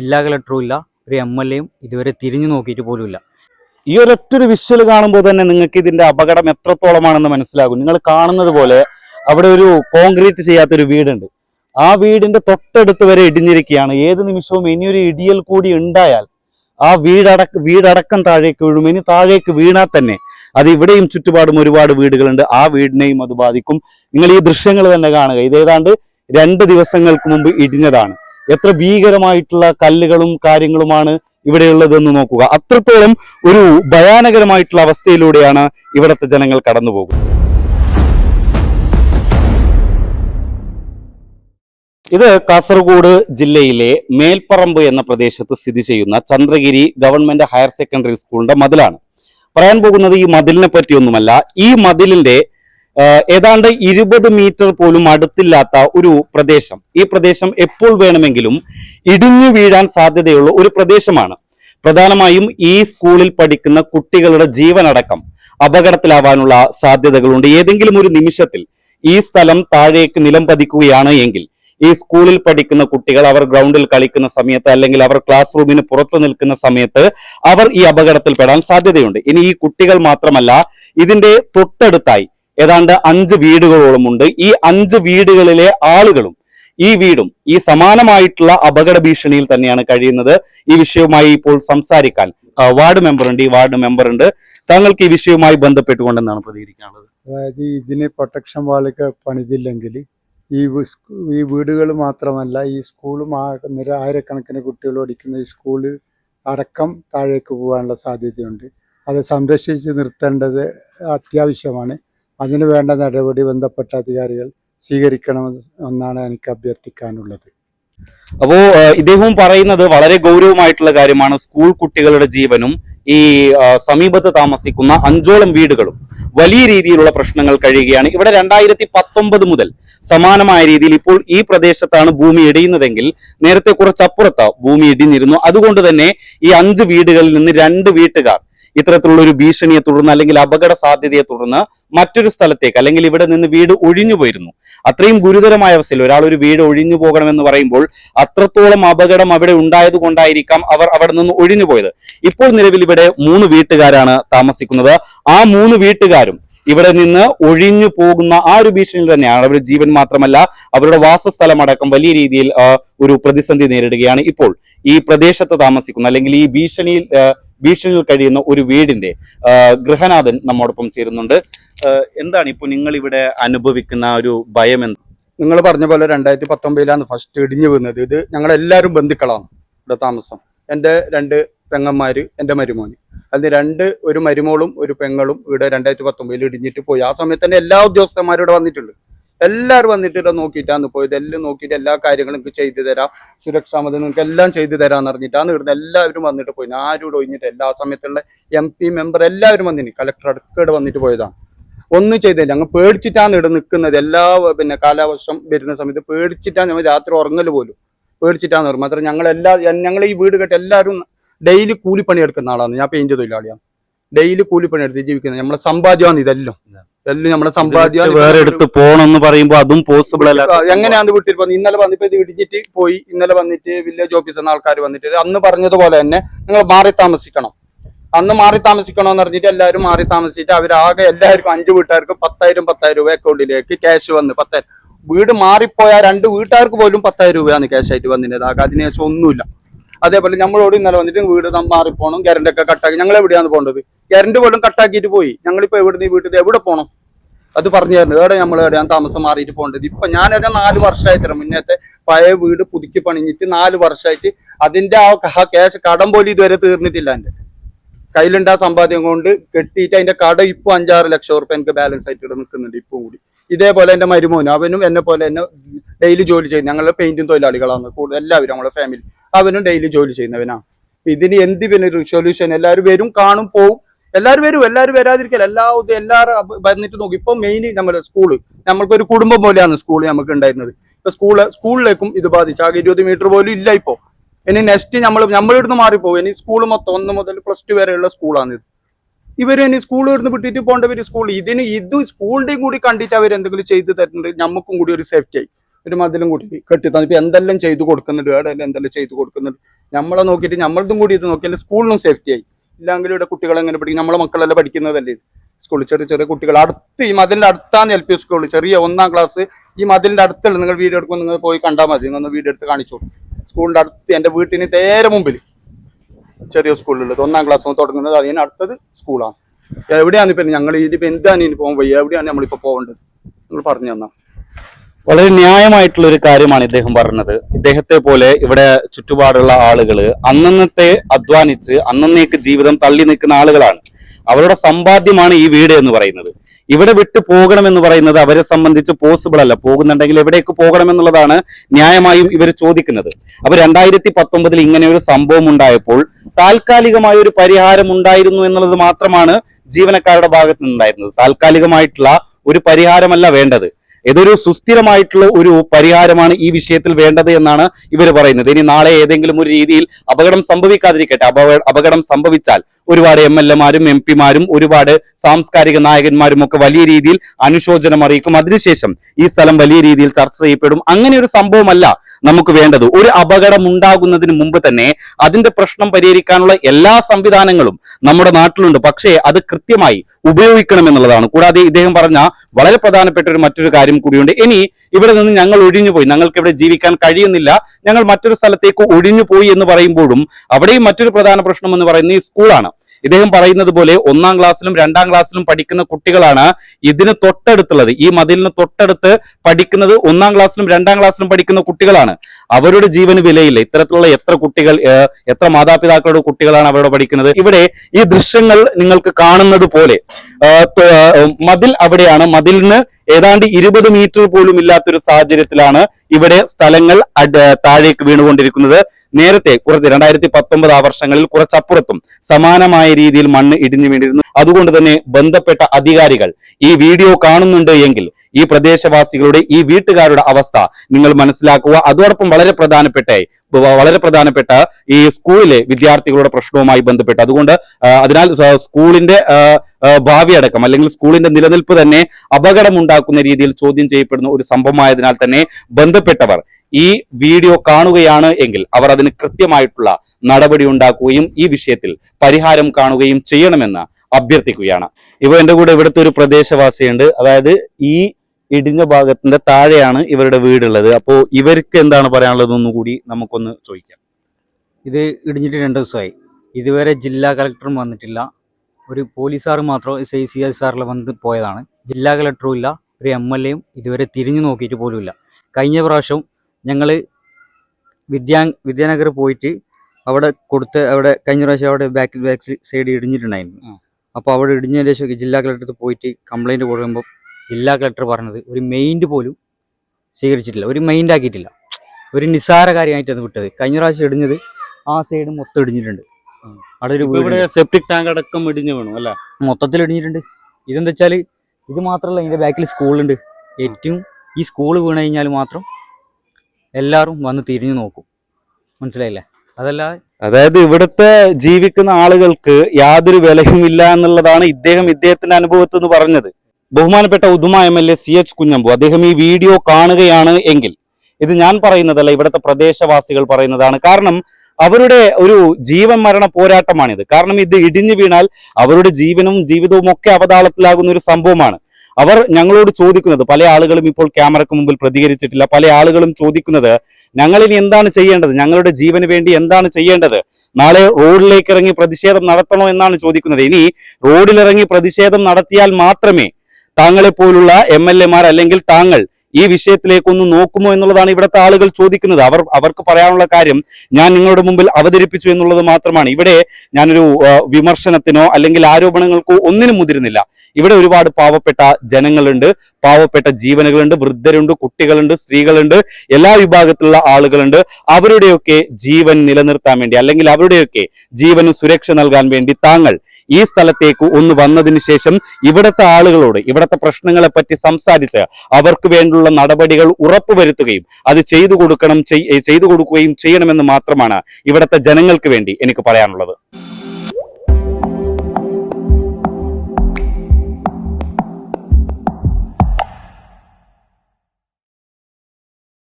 ജില്ലാ കളക്ടറും ഇല്ല ഒരു എം എൽ എയും ഇതുവരെ തിരിഞ്ഞു നോക്കിയിട്ട് പോലും ഇല്ല ഈ ഒരൊറ്റൊരു വിഷ്വൽ കാണുമ്പോൾ തന്നെ നിങ്ങൾക്ക് ഇതിന്റെ അപകടം എത്രത്തോളമാണെന്ന് മനസ്സിലാകും. നിങ്ങൾ കാണുന്നത് പോലെ അവിടെ ഒരു കോൺക്രീറ്റ് ചെയ്യാത്തൊരു വീടുണ്ട്. ആ വീടിന്റെ തൊട്ടടുത്ത് വരെ ഇടിഞ്ഞിരിക്കുകയാണ്. ഏത് നിമിഷവും ഇനിയൊരു ഇടിയൽ കൂടി ഉണ്ടായാൽ ആ വീടടക്ക വീടടക്കം താഴേക്ക് വീഴും. ഇനി താഴേക്ക് വീണാൽ തന്നെ അത് ഇവിടെയും ചുറ്റുപാടും ഒരുപാട് വീടുകളുണ്ട്. ആ വീടിനെയും അത് ബാധിക്കും. നിങ്ങൾ ഈ ദൃശ്യങ്ങൾ തന്നെ കാണുക. ഇതേതാണ്ട് രണ്ട് ദിവസങ്ങൾക്ക് മുമ്പ് ഇടിഞ്ഞതാണ്. എത്ര ഭീകരമായിട്ടുള്ള കല്ലുകളും കാര്യങ്ങളുമാണ് ഇവിടെയുള്ളതെന്ന് നോക്കുക. അത്രത്തോളം ഒരു ഭയാനകരമായിട്ടുള്ള അവസ്ഥയിലൂടെയാണ് ഇവിടുത്തെ ജനങ്ങൾ കടന്നു പോകുന്നത് ഇത് കാസർഗോഡ് ജില്ലയിലെ മേൽപ്പറമ്പ് എന്ന പ്രദേശത്ത് സ്ഥിതി ചെയ്യുന്ന ചന്ദ്രഗിരി ഗവൺമെന്റ് ഹയർ സെക്കൻഡറി സ്കൂളിന്റെ മതിലാണ്. പറയാൻ പോകുന്നത് ഈ മതിലിനെ പറ്റിയൊന്നുമല്ല. ഈ മതിലിന്റെ ഏതാണ്ട് ഇരുപത് മീറ്റർ പോലും അടുത്തില്ലാത്ത ഒരു പ്രദേശം. ഈ പ്രദേശം എപ്പോൾ വേണമെങ്കിലും ഇടിഞ്ഞു വീഴാൻ സാധ്യതയുള്ള ഒരു പ്രദേശമാണ്. പ്രധാനമായും ഈ സ്കൂളിൽ പഠിക്കുന്ന കുട്ടികളുടെ ജീവനടക്കം അപകടത്തിലാവാനുള്ള സാധ്യതകളുണ്ട്. ഏതെങ്കിലും ഒരു നിമിഷത്തിൽ ഈ സ്ഥലം താഴേക്ക് നിലം പതിക്കുകയാണ് എങ്കിൽ ഈ സ്കൂളിൽ പഠിക്കുന്ന കുട്ടികൾ അവർ ഗ്രൗണ്ടിൽ കളിക്കുന്ന സമയത്ത് അല്ലെങ്കിൽ അവർ ക്ലാസ് റൂമിന് പുറത്തു നിൽക്കുന്ന സമയത്ത് അവർ ഈ അപകടത്തിൽപ്പെടാൻ സാധ്യതയുണ്ട്. ഇനി ഈ കുട്ടികൾ മാത്രമല്ല ഇതിന്റെ തൊട്ടടുത്തായി ഏതാണ്ട് അഞ്ച് വീടുകളോളം ഉണ്ട്. ഈ അഞ്ച് വീടുകളിലെ ആളുകളും ഈ വീടും ഈ സമാനമായിട്ടുള്ള അപകട ഭീഷണിയിൽ തന്നെയാണ് കഴിയുന്നത്. ഈ വിഷയവുമായി ഇപ്പോൾ സംസാരിക്കാൻ വാർഡ് മെമ്പർ ഉണ്ട് ഈ വാർഡ് മെമ്പർ ഉണ്ട് താങ്കൾക്ക് ഈ വിഷയവുമായി ബന്ധപ്പെട്ടുകൊണ്ട് എന്താണ് പ്രതികരിക്കാനുള്ളത്? അതായത് ഇതിന് പ്രൊട്ടക്ഷൻ വാളൊക്കെ പണിതില്ലെങ്കിൽ ഈ ഈ വീടുകൾ മാത്രമല്ല ഈ സ്കൂളും നിര ആയിരക്കണക്കിന് കുട്ടികൾ പഠിക്കുന്ന ഈ സ്കൂൾ അടക്കം താഴേക്ക് പോകാനുള്ള സാധ്യതയുണ്ട്. അത് സംരക്ഷിച്ച് നിർത്തേണ്ടത് അത്യാവശ്യമാണ്. അതിനു വേണ്ട നടപടി ബന്ധപ്പെട്ട അധികാരികൾ സ്വീകരിക്കണം എന്നാണ് എനിക്ക് അഭ്യർത്ഥിക്കാനുള്ളത്. അപ്പോ ഇദ്ദേഹവും പറയുന്നത് വളരെ ഗൗരവമായിട്ടുള്ള കാര്യമാണ്. സ്കൂൾ കുട്ടികളുടെ ജീവനും ഈ സമീപത്ത് താമസിക്കുന്ന അഞ്ചോളം വീടുകളും വലിയ രീതിയിലുള്ള പ്രശ്നങ്ങൾ കഴിയുകയാണ്. ഇവിടെ രണ്ടായിരത്തി പത്തൊമ്പത് മുതൽ സമാനമായ രീതിയിൽ ഇപ്പോൾ ഈ പ്രദേശത്താണ് ഭൂമി ഇടിയുന്നതെങ്കിൽ നേരത്തെ കുറച്ചപ്പുറത്ത് ഭൂമി ഇടിഞ്ഞിരുന്നു. അതുകൊണ്ട് തന്നെ ഈ അഞ്ച് വീടുകളിൽ നിന്ന് രണ്ട് വീട്ടുകാർ ഇത്തരത്തിലുള്ള ഒരു ഭീഷണിയെ തുടർന്ന് അല്ലെങ്കിൽ അപകട സാധ്യതയെ തുടർന്ന് മറ്റൊരു സ്ഥലത്തേക്ക് അല്ലെങ്കിൽ ഇവിടെ നിന്ന് വീട് ഒഴിഞ്ഞു പോയിരുന്നു. അത്രയും ഗുരുതരമായ അവസ്ഥയിൽ ഒരാൾ ഒരു വീട് ഒഴിഞ്ഞു പോകണമെന്ന് പറയുമ്പോൾ അത്രത്തോളം അപകടം അവിടെ ഉണ്ടായത് കൊണ്ടായിരിക്കാം അവർ അവിടെ നിന്ന് ഒഴിഞ്ഞു പോയത്. ഇപ്പോൾ നിലവിൽ ഇവിടെ മൂന്ന് വീട്ടുകാരാണ് താമസിക്കുന്നത്. ആ മൂന്ന് വീട്ടുകാരും ഇവിടെ നിന്ന് ഒഴിഞ്ഞു പോകുന്ന ആ ഒരു ഭീഷണിയിൽ തന്നെയാണ്. അവരുടെ ജീവൻ മാത്രമല്ല അവരുടെ വാസസ്ഥലമടക്കം വലിയ രീതിയിൽ ഒരു പ്രതിസന്ധി നേരിടുകയാണ് ഇപ്പോൾ. ഈ പ്രദേശത്ത് താമസിക്കുന്ന അല്ലെങ്കിൽ ഈ ഭീഷണിയിൽ ഭീഷണിയിൽ കഴിയുന്ന ഒരു വീടിന്റെ ഗൃഹനാഥൻ നമ്മോടൊപ്പം ചേരുന്നുണ്ട്. എന്താണ് ഇപ്പോൾ നിങ്ങൾ ഇവിടെ അനുഭവിക്കുന്ന ഒരു ഭയം എന്ത്? നിങ്ങൾ പറഞ്ഞ പോലെ രണ്ടായിരത്തി പത്തൊമ്പതിലാണ് ഫസ്റ്റ് ഇടിഞ്ഞു വീണത്. ഇത് ഞങ്ങളെല്ലാവരും ബന്ധുക്കളാണ് ഇവിടെ താമസം. എന്റെ രണ്ട് പെങ്ങന്മാര് എന്റെ മരുമോന്. അതിന് രണ്ട് ഒരു മരുമോളും ഒരു പെങ്ങളും ഇവിടെ രണ്ടായിരത്തി പത്തൊമ്പതിൽ ഇടിഞ്ഞിട്ട് പോയി. ആ സമയത്ത് തന്നെ എല്ലാ ഉദ്യോഗസ്ഥന്മാരും ഇവിടെ വന്നിട്ടുണ്ട്. എല്ലാവരും വന്നിട്ട് ഇവിടെ നോക്കിയിട്ടാണ് പോയത് എല്ലാം നോക്കിയിട്ട് എല്ലാ കാര്യങ്ങളും നിങ്ങൾക്ക് ചെയ്തു തരാം. സുരക്ഷാ മതി നിങ്ങൾക്ക് എല്ലാം ചെയ്തു തരാന്ന് പറഞ്ഞിട്ടാണ് ഇവിടുന്ന് എല്ലാവരും വന്നിട്ട് പോയി. ആരും ഇവിടെ ഒഴിഞ്ഞിട്ട് എല്ലാ സമയത്തുള്ള എം പി മെമ്പർ എല്ലാവരും വന്നിന്. കളക്ടർ അടുക്കേട് വന്നിട്ട് പോയതാണ്. ഒന്നും ചെയ്തില്ല. ഞങ്ങൾ പേടിച്ചിട്ടാണ് ഇവിടെ നിൽക്കുന്നത് എല്ലാ പിന്നെ കാലാവർഷം വരുന്ന സമയത്ത് പേടിച്ചിട്ടാണ് ഞങ്ങൾ രാത്രി ഉറങ്ങൽ പോലും. പേടിച്ചിട്ടാന്ന് പറയും മാത്രം ഞങ്ങൾ എല്ലാ ഞങ്ങൾ ഈ വീട് കെട്ട് എല്ലാവരും ഡെയിലി കൂലിപ്പണി എടുക്കുന്ന ആളാണ്. ഞാൻ പെയിന്റ് തൊഴിലാളിയാണ്. ഡെയിലി കൂലിപ്പണി എടുത്ത് ജീവിക്കുന്നത്. നമ്മളെ സമ്പാദ്യമാണ് ഇതെല്ലാം. എല്ലാം നമ്മളെ സമ്പാദ്യം വേറെ എടുത്ത് പോണെന്ന് പറയുമ്പോ അതും പോസിബിൾ അല്ല. എങ്ങനെയാണ് വീട്ടിൽ ഇന്നലെ വന്നിപ്പോ ഇത് ഇടിഞ്ഞിട്ട് പോയി. ഇന്നലെ വന്നിട്ട് വില്ലേജ് ഓഫീസിൽ ആൾക്കാർ വന്നിട്ട് അന്ന് പറഞ്ഞതുപോലെ തന്നെ നിങ്ങൾ മാറി താമസിക്കണം. അന്ന് മാറി താമസിക്കണമെന്ന് പറഞ്ഞിട്ട് എല്ലാവരും മാറി താമസിച്ചിട്ട് അവരാകെ എല്ലാവർക്കും അഞ്ച് വീട്ടുകാർക്ക് പത്തായിരം പത്തായിരം രൂപ അക്കൗണ്ടിലേക്ക് ക്യാഷ് വന്ന് പത്തായിരം. വീട് മാറിപ്പോയ രണ്ട് വീട്ടുകാർക്ക് പോലും പത്തായിരം രൂപയാണ് ക്യാഷ് ആയിട്ട് വന്നിട്ട് ആകെ അതിനുശേഷം ഒന്നുമില്ല. അതേപോലെ നമ്മളോട് ഇന്നലെ വന്നിട്ട് വീട് മാറിപ്പോണം ഗ്യാരണ്ടൊക്കെ കട്ടാക്കി ഞങ്ങൾ എവിടെയാണ് പോകേണ്ടത് ഗ്യാരണ്ട് പോലും കട്ടാക്കിയിട്ട് പോയി. ഞങ്ങളിപ്പോ എവിടെ വീട്ടിൽ എവിടെ പോകണം അത് പറഞ്ഞു തരുന്നു എവിടെ നമ്മൾ ഞാൻ താമസം മാറിയിട്ട് പോകേണ്ടത്. ഇപ്പൊ ഞാൻ ഒരു നാല് വർഷമായിട്ട് മുന്നത്തെ പഴയ വീട് പുതുക്കി പണിഞ്ഞിട്ട് നാല് വർഷമായിട്ട് അതിന്റെ ആ ക്യാഷ് കടം പോലും ഇതുവരെ തീർന്നിട്ടില്ല എന്റെ കയ്യിലുണ്ടാ സമ്പാദ്യം കൊണ്ട് കെട്ടിയിട്ട് അതിന്റെ കട ഇപ്പൊ അഞ്ചാറ് ലക്ഷം റുപ്യ എനിക്ക് ബാലൻസ് ആയിട്ട് ഇവിടെ നിൽക്കുന്നുണ്ട് ഇപ്പൊ കൂടി. ഇതേപോലെ എന്റെ മരുമോന് അവനും എന്നെ പോലെ തന്നെ ഡെയിലി ജോലി ചെയ്യുന്ന ഞങ്ങളുടെ പെയിന്റിങ് തൊഴിലാളികളാണ്. കൂടുതൽ എല്ലാവരും നമ്മളെ ഫാമിലി അവനും ഡെയിലി ജോലി ചെയ്യുന്നവനാണ്. ഇതിന് എന്ത് പിന്നെ സൊല്യൂഷൻ എല്ലാവരും വരും കാണും പോവും. എല്ലാവരും വരും എല്ലാവരും വരാതിരിക്കാൻ എല്ലാ എല്ലാവരും വന്നിട്ട് നോക്കും. ഇപ്പൊ മെയിൻ നമ്മുടെ സ്കൂൾ നമ്മൾക്കൊരു കുടുംബം പോലെയാണ് സ്കൂൾ നമുക്ക് ഉണ്ടായിരുന്നത് ഇപ്പൊ സ്കൂൾ സ്കൂളിലേക്കും ഇത് ബാധിച്ചു. ആകെ ഇരുപത് മീറ്റർ പോലും ഇല്ല ഇപ്പോ. ഇനി നെക്സ്റ്റ് നമ്മൾ നമ്മളിടുന്ന് മാറിപ്പോകും ഇനി സ്കൂൾ മൊത്തം ഒന്ന് മുതൽ പ്ലസ് ടു വരെയുള്ള സ്കൂളാണ് ഇത്. ഇവർ ഇനി സ്കൂളിൽ ഇടുന്ന് വിട്ടിട്ട് പോകേണ്ടവർ സ്കൂൾ ഇതിന് ഇത് സ്കൂളിന്റെയും കൂടി കണ്ടിട്ട് അവർ എന്തെങ്കിലും ചെയ്തു തരുന്നുണ്ട് നമുക്കും കൂടി ഒരു സേഫ്റ്റി ആയി. ഒരു മതിലും കൂടി കെട്ടി തന്നെ എന്തെല്ലാം ചെയ്തു കൊടുക്കുന്നുണ്ട് വേറെ എന്തെല്ലാം ചെയ്തു കൊടുക്കുന്നുണ്ട്. നമ്മളെ നോക്കിയിട്ട് നമ്മളതും കൂടി ഇത് നോക്കിയാൽ സ്കൂളിനും സേഫ്റ്റി ആയി. ഇല്ലെങ്കിൽ ഇവിടെ കുട്ടികൾ എങ്ങനെ പഠിക്കും? നമ്മളെ മക്കളെല്ലാം പഠിക്കുന്നതല്ലേ സ്കൂളിൽ ചെറിയ ചെറിയ കുട്ടികൾ. അടുത്ത് ഈ മതിലിന്റെ അടുത്താണ് എൽ പി സ്കൂൾ. ചെറിയ ഒന്നാം ക്ലാസ് ഈ മതിലിന്റെ അടുത്തുള്ള നിങ്ങൾ വീഡിയോ എടുക്കുമ്പോൾ നിങ്ങൾ പോയി കണ്ടാൽ മതി. നിങ്ങൾ വീഡിയോ എടുത്ത് കാണിച്ചു. സ്കൂളിന്റെ അടുത്ത് എന്റെ വീട്ടിന് നേരെ മുമ്പിൽ ചെറിയ സ്കൂളിലുള്ളത് ഒന്നാം ക്ലാസ് തുടങ്ങുന്നത്. അതിന് അടുത്തത് സ്കൂളാണ്. എവിടെയാണ് ഇപ്പം ഞങ്ങൾ ഇതിപ്പോൾ എന്താണ് ഇനി പോകാൻ വയ്യ? എവിടെയാണ് നമ്മളിപ്പോൾ പോകേണ്ടത്? നിങ്ങൾ പറഞ്ഞു തന്നാ വളരെ ന്യായമായിട്ടുള്ള ഒരു കാര്യമാണ് ഇദ്ദേഹം പറഞ്ഞത്. ഇദ്ദേഹത്തെ പോലെ ഇവിടെ ചുറ്റുപാടുള്ള ആളുകൾ അന്നന്നത്തെ അധ്വാനിച്ച് അന്നന്നേക്ക് ജീവിതം തള്ളി നിൽക്കുന്ന ആളുകളാണ്. അവരുടെ സമ്പാദ്യമാണ് ഈ വീട് എന്ന് പറയുന്നത്. ഇവിടെ വിട്ടു പോകണം എന്ന് പറയുന്നത് അവരെ സംബന്ധിച്ച് പോസിബിൾ അല്ല. പോകുന്നുണ്ടെങ്കിൽ എവിടേക്ക് പോകണം എന്നുള്ളതാണ് ന്യായമായും ഇവർ ചോദിക്കുന്നത്. അപ്പൊ രണ്ടായിരത്തി പത്തൊമ്പതിൽ ഇങ്ങനെ ഒരു സംഭവം ഉണ്ടായപ്പോൾ താൽക്കാലികമായ ഒരു പരിഹാരം ഉണ്ടായിരുന്നു എന്നുള്ളത് മാത്രമാണ് ജീവനക്കാരുടെ ഭാഗത്ത് നിന്നുണ്ടായിരുന്നത്. താൽക്കാലികമായിട്ടുള്ള ഒരു പരിഹാരമല്ല വേണ്ടത്. ഇതൊരു സുസ്ഥിരമായിട്ടുള്ള ഒരു പരിഹാരമാണ് ഈ വിഷയത്തിൽ വേണ്ടത് എന്നാണ് ഇവർ പറയുന്നത്. ഇനി നാളെ ഏതെങ്കിലും ഒരു രീതിയിൽ അപകടം സംഭവിക്കാതിരിക്കട്ടെ. അപക- അപകടം സംഭവിച്ചാൽ ഒരുപാട് എം എൽ എമാരും എം പിമാരും ഒരുപാട് സാംസ്കാരിക നായകന്മാരും ഒക്കെ വലിയ രീതിയിൽ അനുശോചനം അറിയിക്കും. അതിനുശേഷം ഈ സ്ഥലം വലിയ രീതിയിൽ ചർച്ച ചെയ്യപ്പെടും. അങ്ങനെ ഒരു സംഭവമല്ല നമുക്ക് വേണ്ടത്. ഒരു അപകടം ഉണ്ടാകുന്നതിന് മുമ്പ് തന്നെ അതിന്റെ പ്രശ്നം പരിഹരിക്കാനുള്ള എല്ലാ സംവിധാനങ്ങളും നമ്മുടെ നാട്ടിലുണ്ട്. പക്ഷേ അത് കൃത്യമായി ഉപയോഗിക്കണം എന്നുള്ളതാണ്. കൂടാതെ ഇദ്ദേഹം പറഞ്ഞ വളരെ പ്രധാനപ്പെട്ട ഒരു മറ്റൊരു കാര്യം കൂടിയുണ്ട്. ഇനി ഇവിടെ നിന്ന് ഞങ്ങൾ ഒഴിഞ്ഞു പോയി. ഞങ്ങൾക്ക് ഇവിടെ ജീവിക്കാൻ കഴിയുന്നില്ല. ഞങ്ങൾ മറ്റൊരു സ്ഥലത്തേക്ക് ഒഴിഞ്ഞു പോയി എന്ന് പറയുമ്പോഴും അവിടെയും മറ്റൊരു പ്രധാന പ്രശ്നം എന്ന് പറയുന്നത് ഈ സ്കൂളാണ്. ഇദ്ദേഹം പറയുന്നത് പോലെ ഒന്നാം ക്ലാസ്സിലും രണ്ടാം ക്ലാസ്സിലും പഠിക്കുന്ന കുട്ടികളാണ് ഇതിന് തൊട്ടടുത്തുള്ളത്. ഈ മതിലിന് തൊട്ടടുത്ത് പഠിക്കുന്നത് ഒന്നാം ക്ലാസ്സിലും രണ്ടാം ക്ലാസ്സിലും പഠിക്കുന്ന കുട്ടികളാണ്. അവരുടെ ജീവന് വിലയില്ല. ഇത്തരത്തിലുള്ള എത്ര കുട്ടികൾ എത്ര മാതാപിതാക്കളുടെ കുട്ടികളാണ് അവരുടെ പഠിക്കുന്നത്. ഇവിടെ ഈ ദൃശ്യങ്ങൾ നിങ്ങൾക്ക് കാണുന്നത് പോലെ മതിൽ അവിടെയാണ്. മതിലിന് ഏതാണ്ട് ഇരുപത് മീറ്റർ പോലും ഇല്ലാത്തൊരു സാഹചര്യത്തിലാണ് ഇവിടെ സ്ഥലങ്ങൾ താഴേക്ക് വീണുകൊണ്ടിരിക്കുന്നത്. നേരത്തെ കുറച്ച് രണ്ടായിരത്തി പത്തൊമ്പത് ആ വർഷങ്ങളിൽ കുറച്ചപ്പുറത്തും സമാനമായ രീതിയിൽ മണ്ണ് ഇടിഞ്ഞു വീണിരുന്നു. അതുകൊണ്ട് തന്നെ ബന്ധപ്പെട്ട അധികാരികൾ ഈ വീഡിയോ കാണുന്നുണ്ട് എങ്കിൽ ഈ പ്രദേശവാസികളുടെ ഈ വീട്ടുകാരുടെ അവസ്ഥ നിങ്ങൾ മനസ്സിലാക്കുക. അതോടൊപ്പം വളരെ പ്രധാനപ്പെട്ട വളരെ പ്രധാനപ്പെട്ട ഈ സ്കൂളിലെ വിദ്യാർത്ഥികളുടെ പ്രശ്നവുമായി ബന്ധപ്പെട്ട്. അതുകൊണ്ട് അതിനാൽ സ്കൂളിന്റെ ഭാവി അടക്കം അല്ലെങ്കിൽ സ്കൂളിന്റെ നിലനിൽപ്പ് തന്നെ അപകടമുണ്ടാക്കുന്ന രീതിയിൽ ചോദ്യം ചെയ്യപ്പെടുന്ന ഒരു സംഭവമായതിനാൽ തന്നെ ബന്ധപ്പെട്ടവർ ഈ വീഡിയോ കാണുകയാണ് എങ്കിൽ അവർ അതിന് കൃത്യമായിട്ടുള്ള നടപടി ഉണ്ടാക്കുകയും ഈ വിഷയത്തിൽ പരിഹാരം കാണുകയും ചെയ്യണമെന്ന് അഭ്യർത്ഥിക്കുകയാണ്. ഇവ എന്റെ കൂടെ ഇവിടുത്തെ ഒരു പ്രദേശവാസിയുണ്ട്. അതായത് ഈ ഇടിഞ്ഞ ഭാഗത്തിന്റെ താഴെയാണ് ഇവരുടെ വീടുള്ളത്. അപ്പോൾ ഇവർക്ക് എന്താണ് പറയാനുള്ളത് കൂടി നമുക്കൊന്ന് ചോദിക്കാം. ഇത് ഇടിഞ്ഞിട്ട് രണ്ട് ദിവസമായി. ഇതുവരെ ജില്ലാ കളക്ടറും വന്നിട്ടില്ല. ഒരു പോലീസുകാർ മാത്രം എസ് ഐ സി എസ് ആറിൽ വന്ന് പോയതാണ്. ജില്ലാ കളക്ടറും ഇല്ല. ഒരു എം എൽ എയും ഇതുവരെ തിരിഞ്ഞു നോക്കിയിട്ട് പോലുമില്ല കഴിഞ്ഞ പ്രാവശ്യം ഞങ്ങൾ വിദ്യാ വിദ്യാനഗർ പോയിട്ട് അവിടെ കൊടുത്ത് അവിടെ കഴിഞ്ഞ പ്രാവശ്യം അവിടെ ബാക്ക് ബാക്ക് സൈഡ് ഇടിഞ്ഞിട്ടുണ്ടായിരുന്നു. അപ്പോൾ അവിടെ ഇടിഞ്ഞതിന് ശേഷം ജില്ലാ കളക്ടർക്ക് പോയിട്ട് കംപ്ലൈന്റ് കൊടുക്കുമ്പോൾ ജില്ലാ കളക്ടർ പറഞ്ഞത് ഒരു മെയിൻഡ് പോലും സ്വീകരിച്ചിട്ടില്ല. ഒരു മൈൻഡ് ആക്കിയിട്ടില്ല. ഒരു നിസ്സാര കാര്യമായിട്ട് അത് വിട്ടത്. കഴിഞ്ഞ പ്രാവശ്യം ഇടിഞ്ഞത് ആ സൈഡ് മൊത്തം ഇടിഞ്ഞിട്ടുണ്ട്. അവിടെ ഒരു സെപ്റ്റിക് ടാങ്ക് അടക്കം ഇടിഞ്ഞു വേണം അല്ല? മൊത്തത്തിൽ ഇടിഞ്ഞിട്ടുണ്ട്. ഇതെന്താ വെച്ചാൽ ഇത് മാത്രമല്ല അതിന്റെ ബാക്കിൽ സ്കൂളുണ്ട് ഏറ്റവും ഈ സ്കൂൾ വീണ് കഴിഞ്ഞാൽ മാത്രം എല്ലാവരും വന്ന് തിരിഞ്ഞു നോക്കും. മനസ്സിലായില്ലേ? അതല്ല അതായത് ഇവിടുത്തെ ജീവിക്കുന്ന ആളുകൾക്ക് യാതൊരു വിലയും ഇല്ല എന്നുള്ളതാണ് ഇദ്ദേഹം ഇദ്ദേഹത്തിന്റെ അനുഭവത്തിൽ നിന്ന് പറഞ്ഞത്. ബഹുമാനപ്പെട്ട Uduma M L A C H Kunhambu. അദ്ദേഹം ഈ വീഡിയോ കാണുകയാണ് എങ്കിൽ. ഇത് ഞാൻ പറയുന്നതല്ല ഇവിടുത്തെ പ്രദേശവാസികൾ പറയുന്നതാണ്. കാരണം അവരുടെ ഒരു ജീവൻ മരണ പോരാട്ടമാണിത്. കാരണം ഇത് ഇടിഞ്ഞു വീണാൽ അവരുടെ ജീവനും ജീവിതവും ഒക്കെ അവതാളത്തിലാകുന്ന ഒരു സംഭവമാണ്. അവർ ഞങ്ങളോട് ചോദിക്കുന്നത് പല ആളുകളും ഇപ്പോൾ ക്യാമറയ്ക്ക് മുമ്പിൽ പ്രതികരിച്ചിട്ടില്ല. പല ആളുകളും ചോദിക്കുന്നത് ഞങ്ങളിനി എന്താണ് ചെയ്യേണ്ടത്? ഞങ്ങളുടെ ജീവന് വേണ്ടി എന്താണ് ചെയ്യേണ്ടത്? നാളെ റോഡിലേക്ക് ഇറങ്ങി പ്രതിഷേധം നടത്തണോ എന്നാണ് ചോദിക്കുന്നത്. ഇനി റോഡിലിറങ്ങി പ്രതിഷേധം നടത്തിയാൽ മാത്രമേ താങ്കളെ പോലുള്ള എം എൽ എമാർ അല്ലെങ്കിൽ താങ്കൾ ഈ വിഷയത്തിലേക്കൊന്ന് നോക്കുമോ എന്നുള്ളതാണ് ഇവിടുത്തെ ആളുകൾ ചോദിക്കുന്നത്. അവർ അവർക്ക് പറയാനുള്ള കാര്യം ഞാൻ നിങ്ങളുടെ മുമ്പിൽ അവതരിപ്പിച്ചു എന്നുള്ളത് മാത്രമാണ്. ഇവിടെ ഞാനൊരു വിമർശനത്തിനോ അല്ലെങ്കിൽ ആരോപണങ്ങൾക്കോ ഒന്നിനും മുതിരുന്നില്ല. ഇവിടെ ഒരുപാട് പാവപ്പെട്ട ജനങ്ങളുണ്ട് പാവപ്പെട്ട ജീവനുകളുണ്ട് വൃദ്ധരുണ്ട് കുട്ടികളുണ്ട് സ്ത്രീകളുണ്ട് എല്ലാ വിഭാഗത്തിലുള്ള ആളുകളുണ്ട്. അവരുടെയൊക്കെ ജീവൻ നിലനിർത്താൻ വേണ്ടി അല്ലെങ്കിൽ അവരുടെയൊക്കെ ജീവന് സുരക്ഷ നൽകാൻ വേണ്ടി താങ്കൾ ഈ സ്ഥലത്തേക്ക് ഒന്ന് വന്നതിന് ശേഷം ഇവിടുത്തെ ആളുകളോട് ഇവിടുത്തെ പ്രശ്നങ്ങളെപ്പറ്റി സംസാരിച്ച് അവർക്ക് വേണ്ടിയുള്ള നടപടികൾ ഉറപ്പുവരുത്തുകയും അത് ചെയ്തു കൊടുക്കണം ചെയ്തു കൊടുക്കുകയും ചെയ്യണമെന്ന് മാത്രമാണ് ഇവിടുത്തെ ജനങ്ങൾക്ക് വേണ്ടി എനിക്ക് പറയാനുള്ളത്.